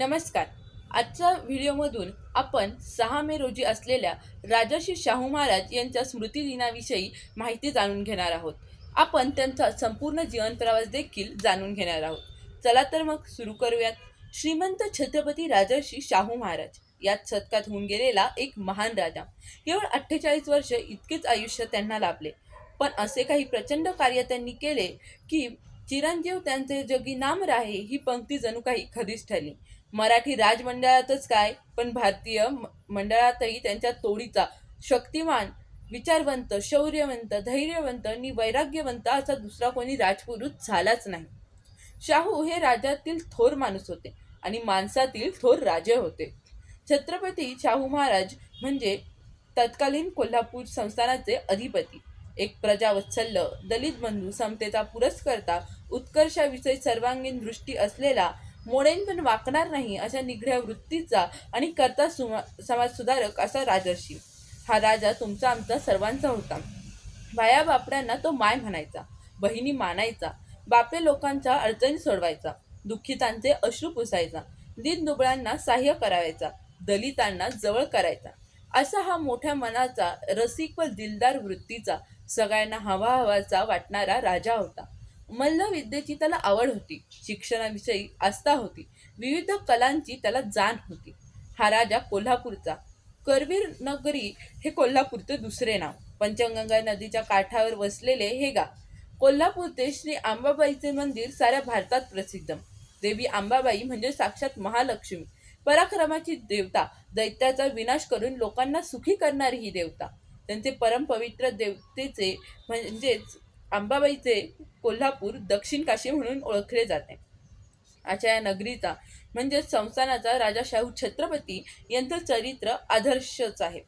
नमस्कार. आजच्या व्हिडिओमधून आपण सहा मे रोजी असलेल्या राजर्षी शाहू महाराज यांच्या स्मृतिदिनाविषयी माहिती जाणून घेणार आहोत. आपण त्यांचा संपूर्ण जीवनप्रवास देखील जाणून घेणार आहोत. चला तर मग सुरू करूयात. श्रीमंत छत्रपती राजर्षी शाहू महाराज यात शतकात होऊन गेलेला एक महान राजा. केवळ अठ्ठेचाळीस वर्ष इतकेच आयुष्य त्यांना लाभले. पण असे काही प्रचंड कार्य त्यांनी केले की चिरंजीव त्यांचे जगी नाम राहे ही पंक्ती जणू काही खरीच ठरली. मराठी राजमंडळातच काय पण भारतीय म- मंडळातही त्यांच्या तोडीचा शक्तिमान विचारवंत शौर्यवंत धैर्यवंत आणि वैराग्यवंत असा दुसरा कोणी राजपुरुष झालाच नाही. शाहू हे राज्यातील थोर माणूस होते आणि माणसातील थोर राजे होते. छत्रपती शाहू महाराज म्हणजे तत्कालीन कोल्हापूर संस्थानाचे अधिपती. एक प्रजावत्सल्य दलित बंधू समतेचा पुरस्कर्ता उत्कर्षाविषयी सर्वांगीण दृष्टी असलेला मोडेन पण वाकणार नाही अशा निगड्या वृत्तीचा आणि कर्ता सुमा समाज सुधारक असा राजर्षी. हा राजा तुमचा आमचा सर्वांचा होता. बाया बापड्यांना तो माय म्हणायचा बहिणी मानायचा बापे लोकांच्या अडचणी सोडवायचा दुःखितांचे अश्रू पुसायचा दिन दुबळ्यांना सहाय्य करायचा दलितांना जवळ करायचा. असा हा मोठ्या मनाचा रसिक व दिलदार वृत्तीचा सगळ्यांना हवा हवाचा वाटणारा राजा होता. मल्लविद्येची त्याला आवड होती. शिक्षणाविषयी आस्था होती. विविध कलांची त्याला जाण होती. हा राजा कोल्हापूरचा. करवीर नगरी हे कोल्हापूरचे दुसरे नाव. पंचगंगा नदीच्या काठावर वसलेले हे गाव. कोल्हापूरचे श्री आंबाबाईचे मंदिर साऱ्या भारतात प्रसिद्ध. देवी आंबाबाई म्हणजे साक्षात महालक्ष्मी. पराक्रमाची देवता. दैत्याचा विनाश करून लोकांना सुखी करणारी ही देवता. त्यांचे परमपवित्र देवतेचे म्हणजेच अंबाबाईचे कोल्हापूर दक्षिण काशी म्हणून ओळखले जाते. अशा या नगरीचा म्हणजे संस्थानाचा राजा शाहू छत्रपती यांचं चरित्र आदर्शच आहे.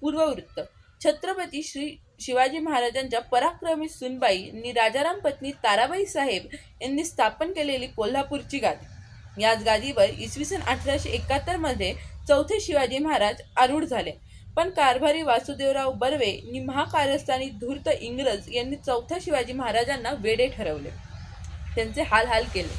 पूर्ववृत्त. छत्रपती श्री शिवाजी महाराजांच्या पराक्रमी सुनबाई आणि राजाराम पत्नी ताराबाई साहेब यांनी स्थापन केलेली कोल्हापूरची गादी. याच गादीवर इसवी सन अठराशे एकाहत्तरमध्ये चौथे शिवाजी महाराज आरूढ झाले. पण कारभारी वासुदेवराव बर्वे आणि महाकारस्थानी धूर्त इंग्रज यांनी चौथ्या शिवाजी महाराजांना वेडे ठरवले. त्यांचे हाल हाल केले.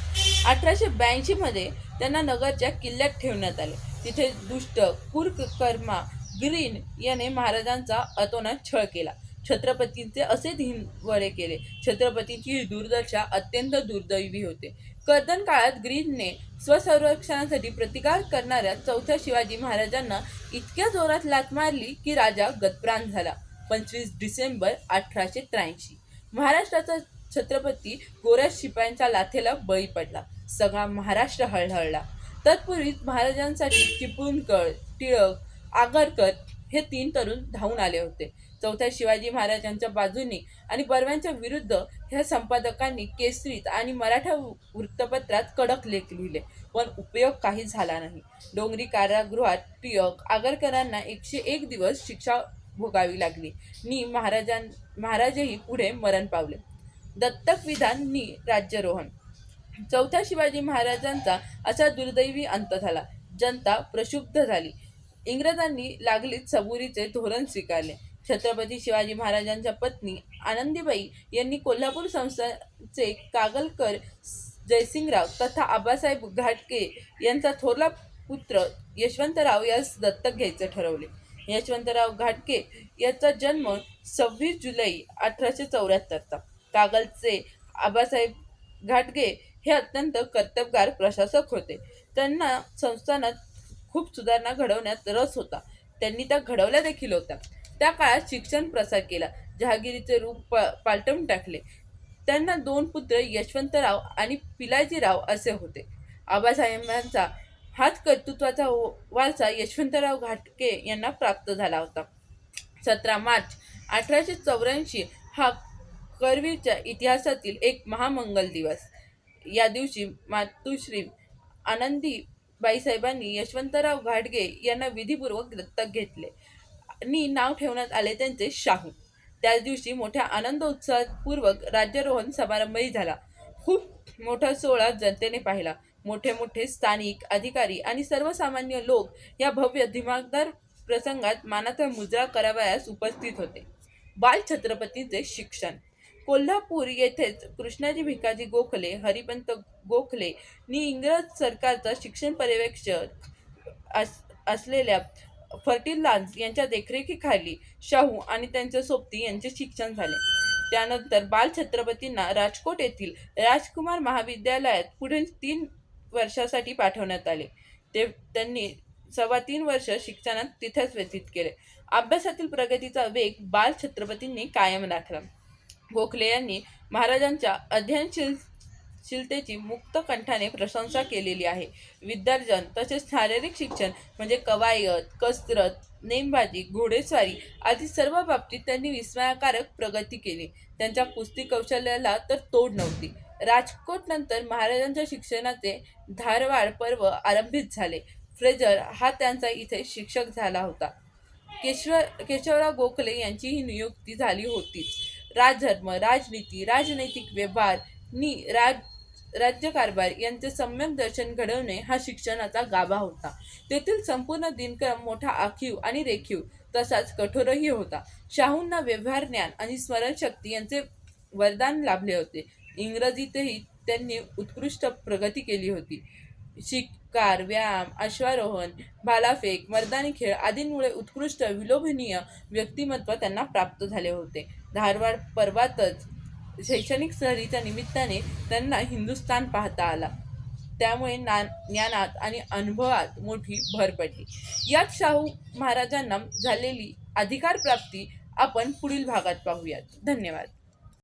अठराशे ब्याऐंशीमध्ये त्यांना नगरच्या किल्ल्यात ठेवण्यात आले. तिथे दुष्ट कुर्कर्मा ग्रीन याने महाराजांचा अतोनात छळ केला. छत्रपतींचे असे धिनवळे केले. छत्रपतींची ही दुर्दशा अत्यंत दुर्दैवी होते. कर्दन काळात ग्रीनने स्वसंरक्षणासाठी प्रतिकार करणाऱ्या चौथ्या शिवाजी महाराजांना इतक्या जोरात लात मारली की राजा गतप्राण झाला. पंचवीस डिसेंबर अठराशे त्र्याऐंशी. महाराष्ट्राचा छत्रपती गोऱ्या शिपायांच्या लाथेला बळी पडला. सगळा महाराष्ट्र हळहळला. तत्पूर्वीच महाराजांसाठी चिपळूणकर टिळक आगरकर हे तीन तरुण धावून आले होते. चौथ्या शिवाजी महाराजांच्या बाजूनी आणि बर्व्यांच्या विरुद्ध ह्या संपादकांनी केसरीत आणि मराठा वृत्तपत्रात कडक लेख लिहिले. पण उपयोग काही झाला नाही. डोंगरी कारागृहात टिळक आगरकरांना एकशे एक दिवस शिक्षा भोगावी लागली. नी महाराजां महाराजही पुढे मरण पावले. दत्तक विधान नी राज्यारोहण. चौथ्या शिवाजी महाराजांचा असा दुर्दैवी अंत झाला. जनता प्रक्षुब्ध झाली. इंग्रजांनी लागलीच सबुरीचे धोरण स्वीकारले. छत्रपती शिवाजी महाराजांच्या पत्नी आनंदीबाई यांनी कोल्हापूर संस्थाचे कागलकर जयसिंगराव तथा आबासाहेब घाटके यांचा थोरला पुत्र यशवंतराव यास दत्तक घ्यायचे ठरवले. यशवंतराव घाटके याचा जन्म सव्वीस जुलै अठराशे चौऱ्याहत्तरचा कागलचे आबासाहेब घाटगे हे अत्यंत कर्तबगार प्रशासक होते. त्यांना संस्थानात खूप सुधारणा घडवण्यात रस होता. त्यांनी त्या घडवल्या देखील होत्या. त्या काळात शिक्षण प्रसार केला. जहागिरीचे रूप प पालटवून टाकले. त्यांना दोन पुत्र यशवंतराव आणि पिलाजीराव असे होते. आबासाहेबांचा हाच कर्तृत्वाचा वारसा यशवंतराव घाटके यांना प्राप्त झाला होता. सतरा मार्च अठराशे चौऱ्याऐंशी हा करवीरच्या इतिहासातील एक महामंगल दिवस. या दिवशी मातुश्री आनंदी बाईसाहेबांनी यशवंतराव घाटगे यांना विधीपूर्वक दत्तक घेतले. नी नाव ठेवण्यात आले त्यांचे शाहू. त्याच दिवशी मोठ्या आनंद उत्साहपूर्वक राज्यारोहण समारंभही झाला. खूप मोठा सोहळा जनतेने पाहिला. मोठे मोठे स्थानिक अधिकारी आणि सर्वसामान्य लोक या भव्य दिमागदार प्रसंगात मानाचा मुजरा करावयास उपस्थित होते. बाल छत्रपतीचे शिक्षण. कोल्हापूर येथेच कृष्णाजी भिकाजी गोखले हरिपंत गोखले नी इंग्रज सरकारचा शिक्षण पर्यवेक्षक अस असलेल्या फर्टिलान्स यांच्या देखरेखीखाली शाहू आणि त्यांच्या सोबती यांचे शिक्षण झाले. त्यानंतर बालछत्रपतींना राजकोट येथील राजकुमार महाविद्यालयात पुढील तीन वर्षासाठी पाठवण्यात आले. ते त्यांनी सव्वा तीन वर्ष शिक्षणात तिथेच व्यतीत केले. अभ्यासातील प्रगतीचा वेग बाल छत्रपतींनी कायम राखला. गोखले यांनी महाराजांच्या अध्ययनशील शीलतेची मुक्त कंठाने प्रशंसा केलेली आहे. विद्यार्जन तसेच शारीरिक शिक्षण म्हणजे कवायत कसरत नेमबाजी घोडेस्वारी आदी सर्व बाबतीत त्यांनी विस्मयकारक प्रगती केली. त्यांच्या कुस्ती कौशल्याला तर तोड नव्हती. राजकोट नंतर महाराजांच्या शिक्षणाचे धारवाड पर्व आरंभित झाले. फ्रेजर हा त्यांचा इथे शिक्षक झाला होता. केशव केशवराव गोखले यांची ही नियुक्ती झाली होतीच. राजधर्म राजनीती राजनैतिक व्यवहार नि राज राज्यकारभार यांचे सम्यक दर्शन घडवणे हा शिक्षणाचा गाभा होता. तेथील संपूर्ण दिनक्रम मोठा आखीव आणि रेखीव तसाच कठोरही होता. शाहूंना व्यवहार ज्ञान आणि स्मरणशक्ती यांचे वरदान लाभले होते. इंग्रजीतही त्यांनी उत्कृष्ट प्रगती केली होती. शिकार व्यायाम अश्वारोहण भालाफेक मर्दानी खेळ आदींमुळे उत्कृष्ट विलोभनीय व्यक्तिमत्व त्यांना प्राप्त झाले होते. धारवाड पर्वातच शैक्षणिक सहलीच्या निमित्ताने त्यांना हिंदुस्थान पाहता आला. त्यामुळे ना ज्ञानात आणि अनुभवात मोठी भर पडली. यात शाहू महाराजांना झालेली अधिकार प्राप्ती आपण पुढील भागात पाहूयात. धन्यवाद.